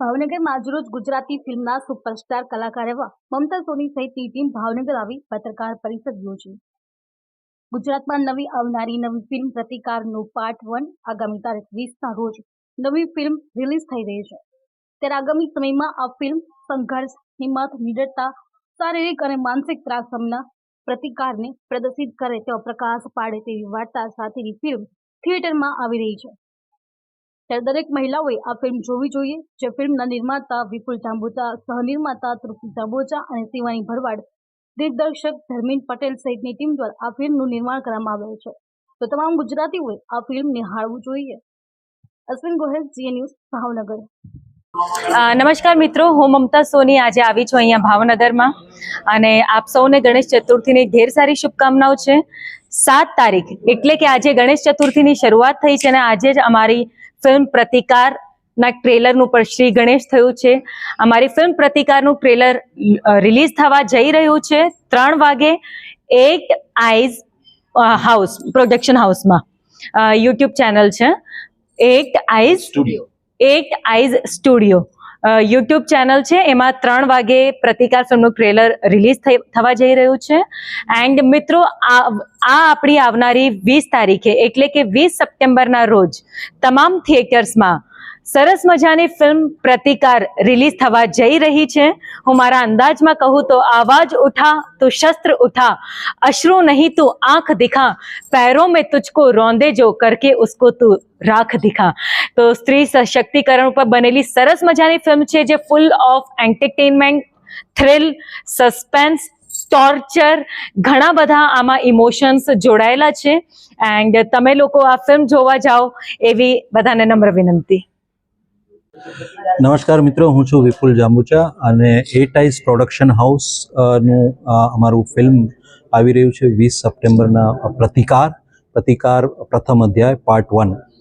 ભાવનગરમાં આજરોજ ગુજરાતી ફિલ્મના સુપરસ્ટાર કલાકાર એવા મમતા સોની સહિતની ટીમ ભાવનગર આવી પત્રકાર પરિષદ યોજી. ગુજરાતમાં નવી આવનારી નવી ફિલ્મ પ્રતિકારનું પાર્ટ વન આગામી તારીખ વીસના રોજ નવી ફિલ્મ રિલીઝ થઈ રહી છે. ત્યારે આગામી સમયમાં આ ફિલ્મ સંઘર્ષ હિંમત નિડરતા, શારીરિક અને માનસિક ત્રાસ સમના પ્રતિકારને પ્રદર્શિત કરે તેવો પ્રકાશ પાડે તેવી વાર્તા સાથેની ફિલ્મ થિયેટરમાં આવી રહી છે. ત્યારે દરેક મહિલાઓએ આ ફિલ્મ જોવી જોઈએ, જે ફિલ્મના નિર્માતા વિપુલ જાંબુચા સહનિર્માતા તૃપ્તિ જાંબુચા અને શિવાની ભરવાડ, દિગ્દર્શક ધર્મેન્દ્ર પટેલ સહિતની ટીમ દ્વારા આ ફિલ્મનું નિર્માણ કરવામાં આવ્યું છે. તો તમામ ગુજરાતીઓએ આ ફિલ્મ નિહાળવું જોઈએ. અશ્વિન ગોહેલ, જીએ ન્યૂઝ, ભાવનગર. નમસ્કાર મિત્રો, હું મમતા સોની આજે આવી છું અહીંયા ભાવનગરમાં. અને આપ સૌને ગણેશ ચતુર્થીની ઢેર સારી શુભકામનાઓ છે. સાત તારીખ એટલે કે આજે ગણેશ ચતુર્થીની શરૂઆત થઈ છે અને આજે જ અમારી ફિલ્મ પ્રતિકારના ટ્રેલરનું પણ શ્રી ગણેશ થયું છે. અમારી ફિલ્મ પ્રતિકારનું ટ્રેલર રિલીઝ થવા જઈ રહ્યું છે ત્રણ વાગે એટ આઈઝ હાઉસ પ્રોડક્શન હાઉસમાં. યુટ્યુબ ચેનલ છે. At eyes studio. At eyes studio. YouTube channel છે. એમાં ત્રણ વાગે પ્રતિકાર ફિલ્મનું ટ્રેલર રિલીઝ થવા જઈ રહ્યું છે. એન્ડ મિત્રો, આ આપણી આવનારી વીસ તારીખે, એટલે કે વીસ સપ્ટેમ્બરના રોજ, તમામ થિયેટર્સમાં સરસ મજાની ફિલ્મ પ્રતિકાર રિલીઝ થવા જઈ રહી છે હું મારા અંદાજમાં કહું તો આવાજ ઉઠા તો શસ્ત્ર ઉઠા અશ્રુ નહીં તું આંખ દિખા पैरों में तुझको रोंदे जो करके उसको તું રાખ દિખા તો સ્ત્રી સશક્તિકરણ ઉપર બનેલી સરસ મજાની ફિલ્મ છે જે full of entertainment thrill suspense torture ઘણા બધા આમાં ઇમોશન્સ જોડાયેલા છે એન્ડ તમે લોકો આ ફિલ્મ જોવા જાઓ એવી બધાને નમ્ર વિનંતી નમસ્કાર મિત્રો, હું છું વિપુલ જાંબુચા અને એ ટાઈસ પ્રોડક્શન હાઉસનું અમારું ફિલ્મ આવી રહ્યું છે વીસ સપ્ટેમ્બરના પ્રતિકાર. પ્રતિકાર પ્રથમ અધ્યાય પાર્ટ વન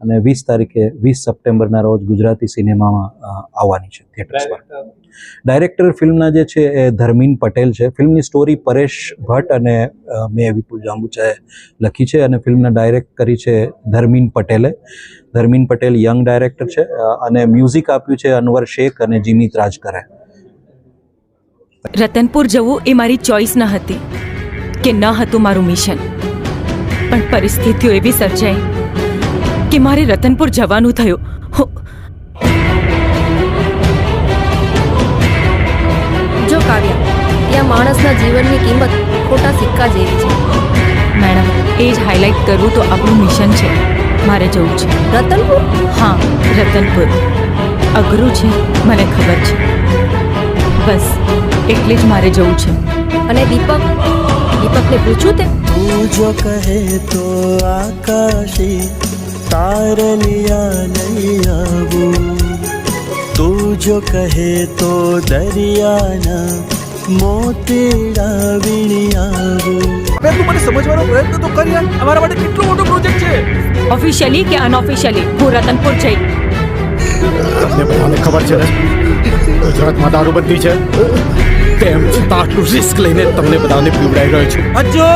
અને વીસ તારીખે વીસ સપ્ટેમ્બરના રોજ ગુજરાતી સિનેમામાં આવવાની છે થિયેટર્સમાં ડાયરેક્ટર ફિલ્મના જે છે એ ધર્મીન પટેલ છે. ફિલ્મની સ્ટોરી પરેશ ભટ્ટ અને મેં વિપુલ જાંબુચાએ લખી છે અને ફિલ્મને ડાયરેક્ટ કરી છે ધર્મીન પટેલે. ધર્મીન પટેલ યંગ ડાયરેક્ટર છે અને મ્યુઝિક આપ્યું છે અનવર શેખ અને જીમિત રાજકરે. રતનપુર જવું એ મારી ચોઈસ ન હતી કે ન હતું મારું મિશન પણ પરિસ્થિતિઓ એવી સર્જાઈ કે મારે રતનપુર જવાનું થયું. જો કાવ્યા ત્યાં માણસના જીવનની કિંમત ખોટા સિક્કા જેવી છે. મેડમ એ જ હાઇલાઇટ કરવું તો આપણું મિશન છે. મારે જવું છે. રતનપુર? હા રતનપુર. અઘરું છે મને ખબર છે. બસ એટલે જ મારે જવું છે. અને દીપક? દીપકને પૂછ્યું તે જો કહે તો આકાશી તારલિયા લઈ આવું તું જો કહે તો દરિયાના મોતીડા વીણી આવું પહેલું મને સમજવાનો પ્રયત્ન અમારા માટે કેટલો મોટો પ્રોજેક્ટ છે? ઓફિશિયલી કે અનઓફિશિયલી હું રતનપુર જઈ. તમને બધાને ખબર છે ગુજરાતમાં દારૂબંધી છે. તેમ છતાં આટલું રિસ્ક લઈને તમને બધાને પીવડાઈ રહ્યો છું. અજો